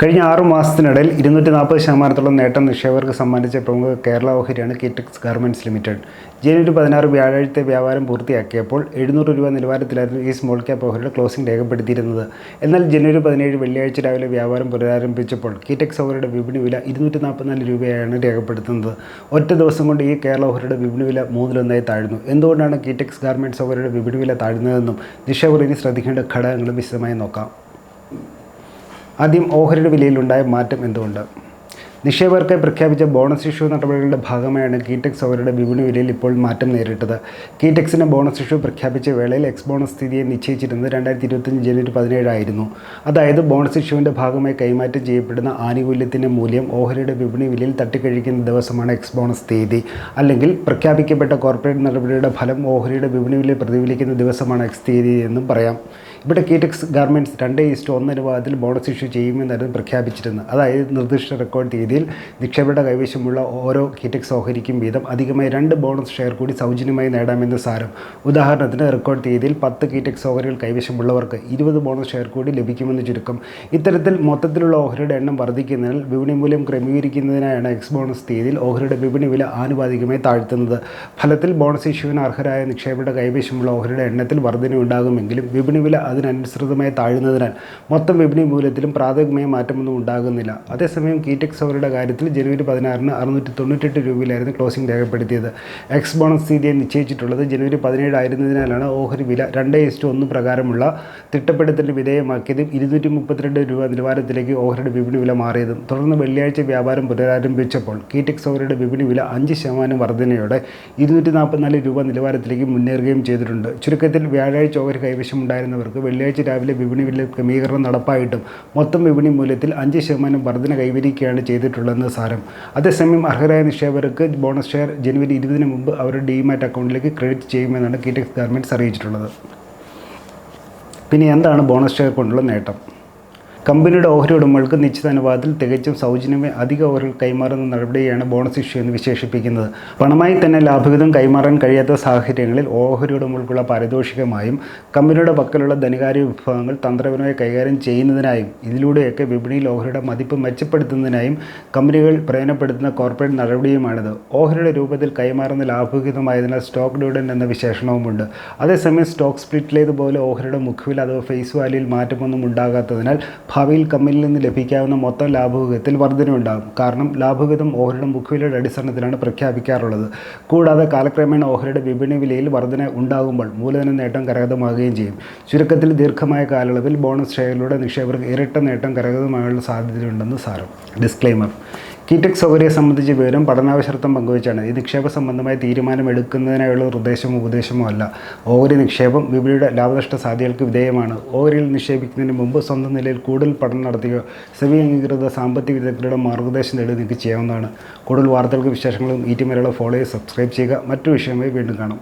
കഴിഞ്ഞ ആറു മാസത്തിനിടയിൽ ഇരുന്നൂറ്റി നാൽപ്പത് ശതമാനത്തോളം നേട്ടം നിക്ഷേപകർക്ക് സമ്മാനിച്ച പ്രമുഖ കേരള ഓഹരിയാണ് കിറ്റക്സ് ഗാർമെന്റ്സ് ലിമിറ്റഡ് ജനുവരി പതിനാറ് വ്യാഴാഴ്ചത്തെ വ്യാപാരം പൂർത്തിയാക്കിയപ്പോൾ എഴുന്നൂറ് രൂപ നിലവാരത്തിലായിരുന്നു ഈ സ്മോൾ ക്യാപ് ഓഹരിയുടെ ക്ലോസിംഗ് രേഖപ്പെടുത്തിയിരുന്നത്. എന്നാൽ ജനുവരി പതിനേഴ് വെള്ളിയാഴ്ച രാവിലെ വ്യാപാരം പുനരാരംഭിച്ചപ്പോൾ കിറ്റക്സ് ഓഹരിയുടെ വിപണി വില ഇരുന്നൂറ്റി നാൽപ്പത്തിനാല് രൂപയാണ് രേഖപ്പെടുത്തുന്നത്. ഒറ്റ ദിവസം കൊണ്ട് ഈ കേരള ഓഹരിയുടെ വിപണി വില മൂന്നിലൊന്നായി താഴ്ന്നു. എന്തുകൊണ്ടാണ് കിറ്റക്സ് ഗാർമെന്റ്സ് ഓഹരിയുടെ വിപണി വില താഴ്ന്നതെന്നും നിക്ഷേപകർ ഇനി ശ്രദ്ധിക്കേണ്ട ഘടകങ്ങളും വിശദമായി നോക്കാം. ആദ്യം ഓഹരിയുടെ വിലയിലുണ്ടായ മാറ്റം എന്തുകൊണ്ട്? നിക്ഷേപകർക്ക് പ്രഖ്യാപിച്ച ബോണസ് ഇഷ്യൂ നടപടികളുടെ ഭാഗമായാണ് കീടെക്സ് അവരുടെ വിപണി വിലയിൽ ഇപ്പോൾ മാറ്റം നേരിട്ടത്. കീടെക്സിന് ബോണസ് ഇഷ്യൂ പ്രഖ്യാപിച്ച വേളയിൽ എക്സ് ബോണസ് സ്ഥിതിയെ നിശ്ചയിച്ചിരുന്നത് രണ്ടായിരത്തി ഇരുപത്തഞ്ച് ജനുവരി പതിനേഴായിരുന്നു. അതായത് ബോണസ് ഇഷ്യൂവിന്റെ ഭാഗമായി കൈമാറ്റം ചെയ്യപ്പെടുന്ന ആനുകൂല്യത്തിന്റെ മൂല്യം ഓഹരിയുടെ വിപണി വിലയിൽ തട്ടിക്കഴിക്കുന്ന ദിവസമാണ് എക്സ് ബോണസ് തീയതി. അല്ലെങ്കിൽ പ്രഖ്യാപിക്കപ്പെട്ട കോർപ്പറേറ്റ് നടപടിയുടെ ഫലം ഓഹരിയുടെ വിപണി വിലയിൽ പ്രതിഫലിക്കുന്ന ദിവസമാണ് എക്സ് തീയതി എന്നും പറയാം. ഇവിടെ കീടെക്സ് ഗാർമെന്റ്സ് രണ്ട് ഈസ്റ്റ് ഒന്ന് അനുപാതത്തിൽ ബോണസ് ഇഷ്യൂ ചെയ്യുമെന്നായിരുന്നു പ്രഖ്യാപിച്ചിരുന്നത്. അതായത് നിർദ്ദിഷ്ട റെക്കോർഡ് തീയതിയിൽ നിക്ഷേപയുടെ കൈവശമുള്ള ഓരോ കീടെക്സ് ഓഹരിക്കും വീതം അധികമായി രണ്ട് ബോണസ് ഷെയർ കൂടി സൗജന്യമായി നേടാമെന്ന് സാരം. ഉദാഹരണത്തിന് റെക്കോർഡ് തീയതിയിൽ പത്ത് കീറ്റക്സ് ഓഹരികൾ കൈവശമുള്ളവർക്ക് ഇരുപത് ബോണസ് ഷെയർ കൂടി ലഭിക്കുമെന്ന് ചുരുക്കം. ഇത്തരത്തിൽ മൊത്തത്തിലുള്ള ഓഹരിയുടെ എണ്ണം വർദ്ധിക്കുന്നതിനാൽ വിപണി മൂല്യം ക്രമീകരിക്കുന്നതിനായാണ് എക്സ് ബോണസ് തീയതിയിൽ ഓഹരിയുടെ വിപണി വില ആനുപാതികമായി താഴ്ത്തുന്നത്. ഫലത്തിൽ ബോണസ് ഇഷ്യൂവിന് അർഹരായ നിക്ഷേപയുടെ കൈവശമുള്ള ഓഹരിയുടെ എണ്ണത്തിൽ വർധനയുണ്ടാകുമെങ്കിലും വിപണി വില അതിനനുസൃതമായി താഴുന്നതിനാൽ മൊത്തം വിപണി മൂല്യത്തിലും പ്രാഥമികമായ മാറ്റമൊന്നും ഉണ്ടാകുന്നില്ല. അതേസമയം കീടെക്സ് അവരുടെ കാര്യത്തിൽ ജനുവരി പതിനാറിന് അറുന്നൂറ്റി തൊണ്ണൂറ്റെട്ട് രൂപയിലായിരുന്നു ക്ലോസിംഗ് രേഖപ്പെടുത്തിയത്. എക്സ് ബോണസ് തീയതിയെ നിശ്ചയിച്ചിട്ടുള്ളത് ജനുവരി പതിനേഴ് ആയിരുന്നതിനാലാണ് ഓഹരി വില രണ്ട് ഇസ്റ്റു ഒന്ന് പ്രകാരമുള്ള തിട്ടപ്പെടുത്തലിന് വിധേയമാക്കിയതും ഇരുന്നൂറ്റി മുപ്പത്തിരണ്ട് രൂപ നിലവാരത്തിലേക്ക് ഓഹരിയുടെ വിപണി വില മാറിയതും. തുടർന്ന് വെള്ളിയാഴ്ച വ്യാപാരം പുനരാരംഭിച്ചപ്പോൾ കീടെക്സ് ഓഹരിയുടെ വിപണി വില അഞ്ച് ശതമാനം വർധനയോടെ ഇരുന്നൂറ്റി നാൽപ്പത്തിനാല് രൂപ നിലവാരത്തിലേക്ക് മുന്നേറുകയും ചെയ്തിട്ടുണ്ട്. ചുരുക്കത്തിൽ വ്യാഴാഴ്ച ഓഹരി കൈവശമുണ്ടായിരുന്നവർക്ക് വെള്ളിയാഴ്ച രാവിലെ വിപണി വില ക്രമീകരണം നടപ്പായിട്ടും മൊത്തം വിപണി മൂല്യത്തിൽ അഞ്ച് ശതമാനം വർധന കൈവരിക്കുകയാണ് ചെയ്തിട്ടുള്ളതെന്ന് സാരം. അതേസമയം അർഹരായ നിക്ഷേപകർക്ക് ബോണസ് ഷെയർ ജനുവരി ഇരുപതിന് മുമ്പ് അവരുടെ ഡിമാറ്റ് അക്കൗണ്ടിലേക്ക് ക്രെഡിറ്റ് ചെയ്യുമെന്നാണ് കീറ്റക്സ് ഗാർമെന്റ്സ് അറിയിച്ചിട്ടുള്ളത്. പിന്നെ എന്താണ് ബോണസ് ഷെയർ കൊണ്ടുള്ള നേട്ടം? കമ്പനിയുടെ ഓഹരി ഉടമകൾക്ക് നിശ്ചിത അനുപാതത്തിൽ തികച്ചും സൗജന്യമായി അധിക ഓഹരികൾ കൈമാറുന്ന നടപടിയാണ് ബോണസ് ഇഷ്യൂ എന്ന് വിശേഷിപ്പിക്കുന്നത്. പണമായി തന്നെ ലാഭവിധം കൈമാറാൻ കഴിയാത്ത സാഹചര്യങ്ങളിൽ ഓഹരി ഉടമകൾക്കുള്ള പാരിതോഷികമായും കമ്പനിയുടെ പക്കലുള്ള ധനകാര്യ വിഭവങ്ങൾ തന്ത്രപരമായി കൈകാര്യം ചെയ്യുന്നതിനായും ഇതിലൂടെയൊക്കെ വിപണിയിൽ ഓഹരിയുടെ മതിപ്പ് മെച്ചപ്പെടുത്തുന്നതിനായും കമ്പനികൾ പ്രയോജനപ്പെടുത്തുന്ന കോർപ്പറേറ്റ് നടപടിയുമാണിത്. ഓഹരിയുടെ രൂപത്തിൽ കൈമാറുന്ന ലാഭവിഹിതമായതിനാൽ സ്റ്റോക്ക് ഡിവിഡൻഡ് എന്ന വിശേഷണവുമുണ്ട്. അതേസമയം സ്റ്റോക്ക് സ്പ്ലിറ്റിലേതുപോലെ ഓഹരിയുടെ മുഖവിൽ അഥവാ ഫേസ് വാല്യൂയിൽ മാറ്റമൊന്നും ഉണ്ടാകാത്തതിനാൽ ഭാവിയിൽ കമ്പനിയിൽ നിന്ന് ലഭിക്കാവുന്ന മൊത്തം ലാഭവിഹിതത്തിൽ വർധനയുണ്ടാകും കാരണം ലാഭവിഹിതം ഓഹരിയുടെ മുഖവിലയുടെ അടിസ്ഥാനത്തിലാണ് പ്രഖ്യാപിക്കാറുള്ളത്. കൂടാതെ കാലക്രമേണ ഓഹരിയുടെ വിപണി വിലയിൽ വർധന ഉണ്ടാകുമ്പോൾ മൂലധന നേട്ടം കരകതമാകുകയും ചെയ്യും. ചുരുക്കത്തിൽ ദീർഘമായ കാലയളവിൽ ബോണസ് ഷെയറിലൂടെ നിക്ഷേപകർക്ക് ഇരട്ട നേട്ടം കരകതമാകാനുള്ള സാധ്യതയുണ്ടെന്ന് സാരം. ഡിസ്ക്ലെയിമർ. കീടെക് സൗകര്യം സംബന്ധിച്ച് വിവരം പഠനാവശ്യർത്ഥം പങ്കുവച്ചാണ്. ഈ നിക്ഷേപ സംബന്ധമായ തീരുമാനം എടുക്കുന്നതിനായുള്ള നിർദ്ദേശമോ ഉപദേശമോ അല്ല. ഓഹരി നിക്ഷേപം വിപണിയുടെ ലാഭനഷ്ട സാധ്യതകൾക്ക് വിധേയമാണ്. ഓഹരിയിൽ നിക്ഷേപിക്കുന്നതിന് മുമ്പ് സ്വന്തം നിലയിൽ കൂടുതൽ പഠനം നടത്തുകയോ സെമി അംഗീകൃത സാമ്പത്തിക വിദഗ്ധരുടെ മാർഗനിർദ്ദേശം നേടി നിങ്ങൾക്ക് ചെയ്യാവുന്നതാണ്. കൂടുതൽ വാർത്തകൾക്ക് വിശേഷങ്ങളും ഈ ടി മലയാളം ഫോളോ ചെയ്ത് സബ്സ്ക്രൈബ് ചെയ്യുക. മറ്റു വിഷയമായി വീണ്ടും കാണാം.